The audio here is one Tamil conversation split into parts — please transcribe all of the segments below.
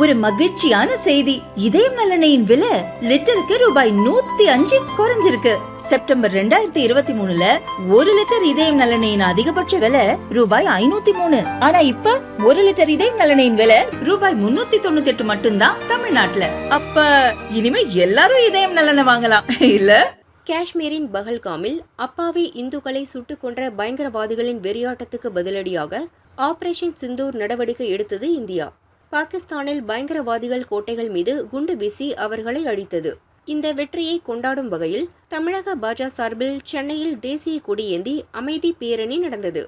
ஒரு மகிழ்ச்சியான செய்தி. இதயம் நலனையின் விலை லிட்டருக்கு ரூபாய் நூத்தி அஞ்சு குறைஞ்சிருக்கு. செப்டம்பர் ரெண்டாயிரத்தி இருபத்தி மூணுல ஒரு லிட்டர் இதயம் நலனையின் அதிகபட்ச விலை ரூபாய் ஐநூத்தி மூணு. ஆனா இப்ப ஒரு லிட்டர் இதயம் நலனையின் விலை ரூபாய் முன்னூத்தி தொண்ணூத்தி எட்டு மட்டும்தான் தமிழ்நாட்டுல. அப்ப இனிமே எல்லாரும் இதயம் நலனை வாங்கலாம். இல்ல? காஷ்மீரின் பஹல்காமில் அப்பாவி இந்துக்களை சுட்டுக் கொன்ற பயங்கரவாதிகளின் வெறியாட்டத்துக்கு பதிலடியாக ஆபரேஷன் சிந்தூர் நடவடிக்கை எடுத்தது இந்தியா. பாகிஸ்தானில் பயங்கரவாதிகள் கோட்டைகள் மீது குண்டு வீசி அவர்களை அழித்தது இந்த வெற்றியை கொண்டாடும் வகையில் தமிழக பாஜக சார்பில் சென்னையில் தேசிய கொடியேந்தி அமைதி பேரணி நடந்தது.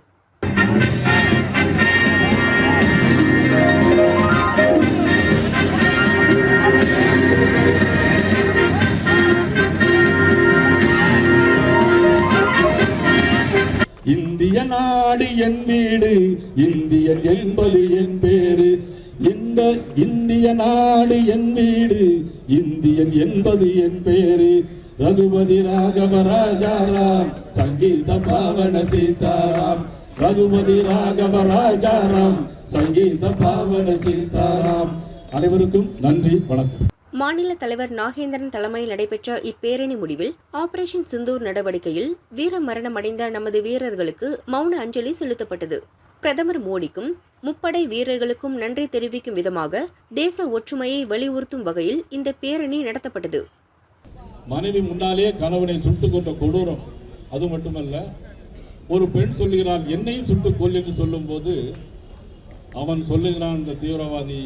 இந்திய நாடு என் வீடு இந்தியன் என்பது என் பேரு. இந்த இந்திய நாடு என் வீடு? இந்தியன் என்பது என் பேரு. ரகுபதி ராகவ ராஜாராம் சங்கீத பாவன சீதாராம். ரகுபதி ராகவ ராஜாராம் சங்கீத பாவன சீதாராம். அனைவருக்கும் நன்றி வணக்கம். மாநில தலைவர் நாகேந்திரன் தலைமையில் நடைபெற்ற இப்பேரணி முடிவில் ஆபரேஷன் சிந்தூர் நடவடிக்கையில் வீர மரணமடைந்த நமது வீரர்களுக்கு மௌன அஞ்சலி செலுத்தப்பட்டது. பிரதமர் மோடிக்கும் முப்படை வீரர்களுக்கும் நன்றி தெரிவிக்கும் விதமாக தேச ஒற்றுமையை வலியுறுத்தும் வகையில் இந்த பேரணி நடத்தப்பட்டது. மனைவி முன்னாலே கணவனை சுட்டுக் கொண்ட கொடூரம். அது மட்டுமல்ல ஒரு பெண் சொல்லுகிறாள் என்னையும் சுட்டு கொல் என்று சொல்லும்போது அவன் சொல்லுகிறான் இந்த தீவிரவாதி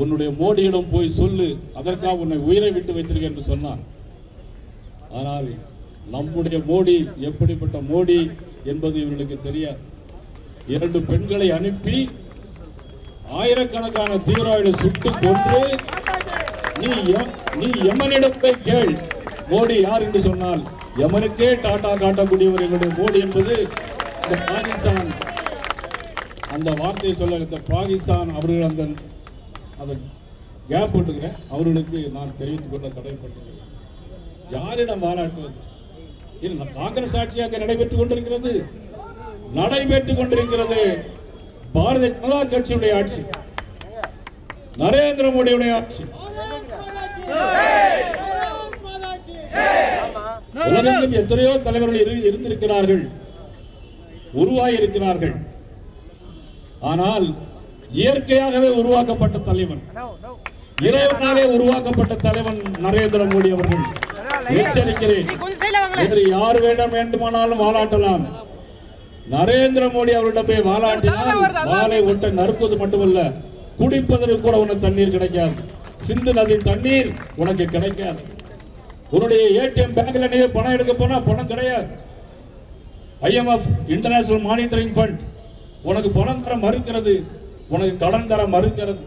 உன்னுடைய மோடியிடம் போய் சொல்லு அதற்காக உன்னை உயிரை விட்டு வைத்திருக்க என்று சொன்னான். ஆனால் நம்முடைய மோடி எப்படிப்பட்ட மோடி என்பது இவர்களுக்கு தெரியாது. இரண்டு பெண்களை அனுப்பி ஆயிரக்கணக்கான தீவிரவாதிகளை சுட்டுக் கொன்று நீ நீ எமனிடத்தை கேள். மோடி யார் என்று சொன்னால் எமனுக்கே டாடா காட்டக்கூடியவர் எங்களுடைய மோடி என்பது இந்த பாகிஸ்தான். அந்த வார்த்தையை சொல்ல இந்த பாகிஸ்தான் அவர்கள் அந்த அதை கேப் போட்டுக்கிறேன். அவர்களுக்கு நான் தெரிவித்துக் கொள்ள கடமைப்பட்டிருக்கிறேன் யாரிடம் பாராட்டுவது இது காங்கிரஸ் ஆட்சியாக நடைபெற்றுக் கொண்டிருக்கிறது. நடைபெற்றுக் கொண்டிருக்கிறது. பாரதிய ஜனதா கட்சியுடைய ஆட்சி. நரேந்திர மோடியுடைய ஆட்சி. உலகெங்கும் எத்தனையோ தலைவர்கள் இரு- இருந்திருக்கிறார்கள். உருவாகி இருக்கிறார்கள் ஆனால் இயற்கையாகவே உருவாக்கப்பட்ட தலைவன் இறைவனாலே உருவாக்கப்பட்ட தலைவன் நரேந்திர மோடி அவர்கள். எச்சரிக்கிறேன் யார் வேண்டாம் வேண்டுமானாலும் வாலாட்டலாம் நரேந்திர மோடி அவர்களிடம் போய் வாலாட்டினால் வாளை ஒட்ட நறுக்குவது மட்டுமல்ல குடிப்பதற்கு கூட உனக்கு தண்ணீர் கிடைக்காது. சிந்து நதி தண்ணீர் உனக்கு கிடைக்காது. உன்னுடைய ஏடிஎம் பேங்க்ல நீ பணம் எடுக்க போனா பணம் கிடையாது. ஐஎம்எஃப் இன்டர்நேஷனல் மானிட்டரிங் ஃபண்ட் உனக்கு பணம் தர மறுக்கிறது. உனக்கு கடன் தர மறுக்கிறது.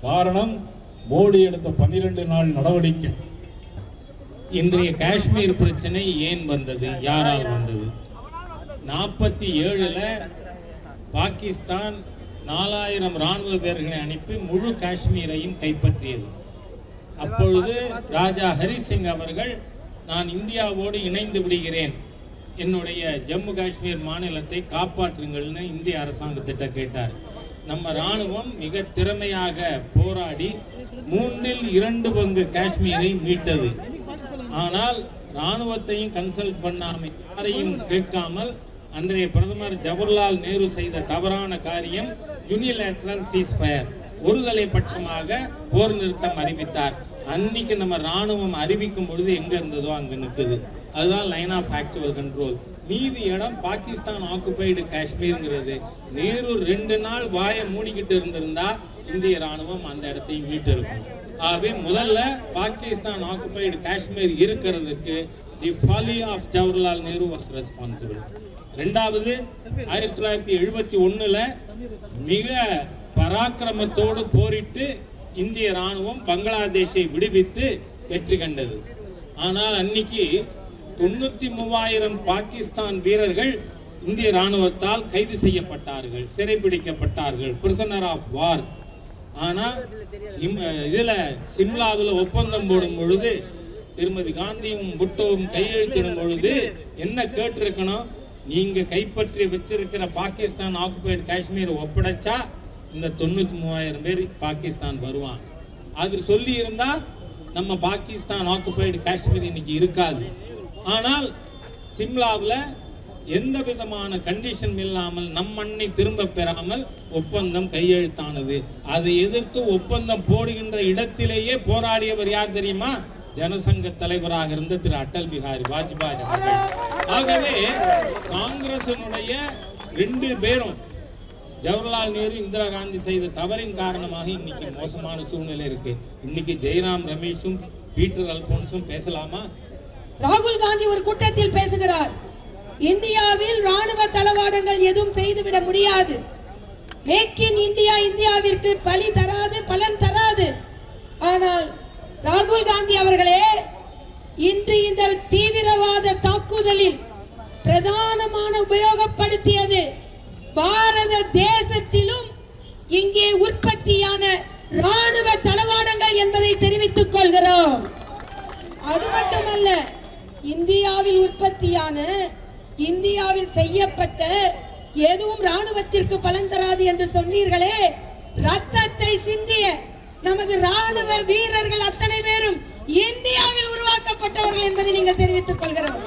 காரணம் மோடி எடுத்த பன்னிரண்டு நாள் நடவடிக்கை. இன்றைய காஷ்மீர் பிரச்சனை ஏன் வந்தது? யாரால் வந்தது? நாற்பத்தி ஏழில் பாகிஸ்தான் நாலாயிரம் ராணுவ வீரர்களை அனுப்பி முழு காஷ்மீரையும் கைப்பற்றியது. அப்பொழுது ராஜா ஹரி சிங் அவர்கள் நான் இந்தியாவோடு இணைந்து விடுகிறேன். என்னுடைய ஜம்மு காஷ்மீர் மாநிலத்தை காப்பாற்றுங்கள்னு இந்திய அரசாங்கத்திட்ட கேட்டார். நம்ம ராணுவம் மிக திறமையாக போராடி மூன்றில் இரண்டு பங்கு காஷ்மீரை மீட்டது. ஆனால் ராணுவத்தையும் கன்சல்ட் பண்ணாமல் யாரையும் கேட்காமல் அன்றைய பிரதமர் ஜவஹர்லால் நேரு செய்த தவறான காரியம் யூனிலேட்ரல் சீஸ்ஃபயர் ஒருதலை பட்சமாக போர் நிறுத்தம் அறிவித்தார். அன்னைக்கு நம்ம ராணுவம் அறிவிக்கும் பொழுது எங்க இருந்ததோ அங்க நிற்குது அதுதான் லைன் ஆஃப் ஆக்சுவல் கண்ட்ரோல் மீதி இடம் பாகிஸ்தான் ஆக்குபைடு காஷ்மீருங்கிறது. நேரு ரெண்டு நாள் வாயை மூடிக்கிட்டு இருந்திருந்தா இந்திய ராணுவம் அந்த இடத்தையும் மீட்டு இருக்கும் ஆகவே முதல்ல பாகிஸ்தான் ஆக்குபைடு காஷ்மீர் இருக்கிறதுக்கு the folly of Jawaharlal Nehru was responsible ரெண்டாவது ஆயிரத்தி தொள்ளாயிரத்தி எழுபத்தி ஒன்றில் மிக பராக்கிரமத்தோடு போரிட்டு இந்திய ராணுவம் பங்களாதேஷை விடுவித்து வெற்றி கண்டது. ஆனால் அன்னைக்கு தொண்ணூற்றி மூவாயிரம் பாகிஸ்தான் வீரர்கள் இந்திய ராணுவத்தால் கைது செய்யப்பட்டார்கள் சிறைபிடிக்கப்பட்டார்கள் பிரிசனர் ஆஃப் வார் ஆனால் இம்- சிம்லாவில் ஒப்பந்தம் போடும் பொழுது திருமதி காந்தியும் புட்டோவும் கையெழுத்திடும் பொழுது என்ன கேட்டிருக்கணும்? நீங்க கைப்பற்றி வச்சிருக்கிற பாகிஸ்தான் ஆக்குபைடு காஷ்மீர் ஒப்படைச்சா இந்த தொண்ணூத்தி மூவாயிரம் பேர் பாகிஸ்தான் வருவான் அது சொல்லி இருந்தா நம்ம பாகிஸ்தான் ஆக்குபைடு காஷ்மீர் இன்னைக்கு இருக்காது. ஆனால் சிம்லாவில் எந்த விதமான கண்டிஷன் இல்லாமல் நம் மண்ணை திரும்ப பெறாமல் ஒப்பந்தம் கையெழுத்தானது. அதை எதிர்த்து ஒப்பந்தம் போடுகின்ற இடத்திலேயே போராடியவர் யார் தெரியுமா? ஜனசங்க தலைவராக இருந்த திரு அட்டல் பிஹாரி வாஜ்பாய் அவர்கள். ஆகவே காங்கிரசனுடைய ரெண்டு பேரும் ஜவஹர்லால் நேரு இந்திரா காந்தி செய்த தவறின் காரணமாக இன்னைக்கு மோசமான சூழ்நிலை இருக்கு. இன்னைக்கு ஜெயராம் ரமேஷும் பீட்டர் அல்போன்ஸும் பேசலாமா? ராகுல் காந்தி ஒரு கூட்டத்தில் பேசுகிறார். இந்தியாவில் ராணுவ தளவாடங்கள் எதுவும் செய்துவிட முடியாது. மேக் இன் இந்தியா இந்தியாவிற்கு பலி தராது பலன் தராது. ஆனால் ராகுல் காந்தி அவர்களே இன்று இந்த தீவிரவாத தாக்குதலில் பிரதானமான உபயோகப்படுத்தியது பாரத தேசத்திலும் இங்கே உற்பத்தியான ராணுவ தளவாடங்கள் என்பதை தெரிவித்துக் கொள்கிறோம். அது மட்டுமல்ல இந்தியாவில் உற்பத்தியான இந்தியாவில் செய்யப்பட்ட எதுவும் ராணுவத்திற்கு பலன் தராது என்று சொன்னீர்களே ரத்தத்தை சிந்திய நமது ராணுவ வீரர்கள் அத்தனை பேரும் இந்தியாவில் உருவாக்கப்பட்டவர்கள் என்பதை நீங்கள் தெரிவித்துக் கொள்கிறோம்.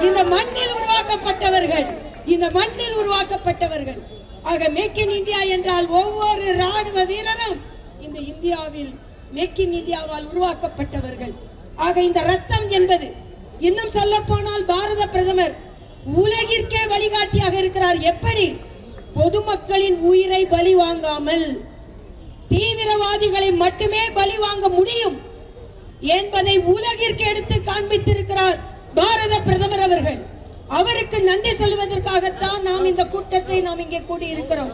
இந்த மண்ணில் உருவாக்கப்பட்டவர்கள் இந்த மண்ணில் உருவாக்கப்பட்டவர்கள். ஆக மேக் இன் இந்தியா என்றால் ஒவ்வொரு ராணுவ வீரரும் இந்த இந்தியாவில் மேக் இன் இந்தியாவால் உருவாக்கப்பட்டவர்கள். ஆக இந்த ரத்தம் என்பது இன்னும் சொல்ல போனால் பாரத பிரதமர் உலகிற்கே வழிகாட்டியாக இருக்கிறார். எப்படி? பொதுமக்களின் உயிரை பலி வாங்காமல். தீவிரவாதிகளை மட்டுமே பலி வாங்க முடியும் என்பதை உலகிற்கு எடுத்து காண்பித்திருக்கிறார் பாரத பிரதமர் அவர்கள். அவருக்கு நன்றி சொல்வதற்காகத்தான் நாம் இந்த கூட்டத்தை நாம் இங்கே கூடியிருக்கிறோம்.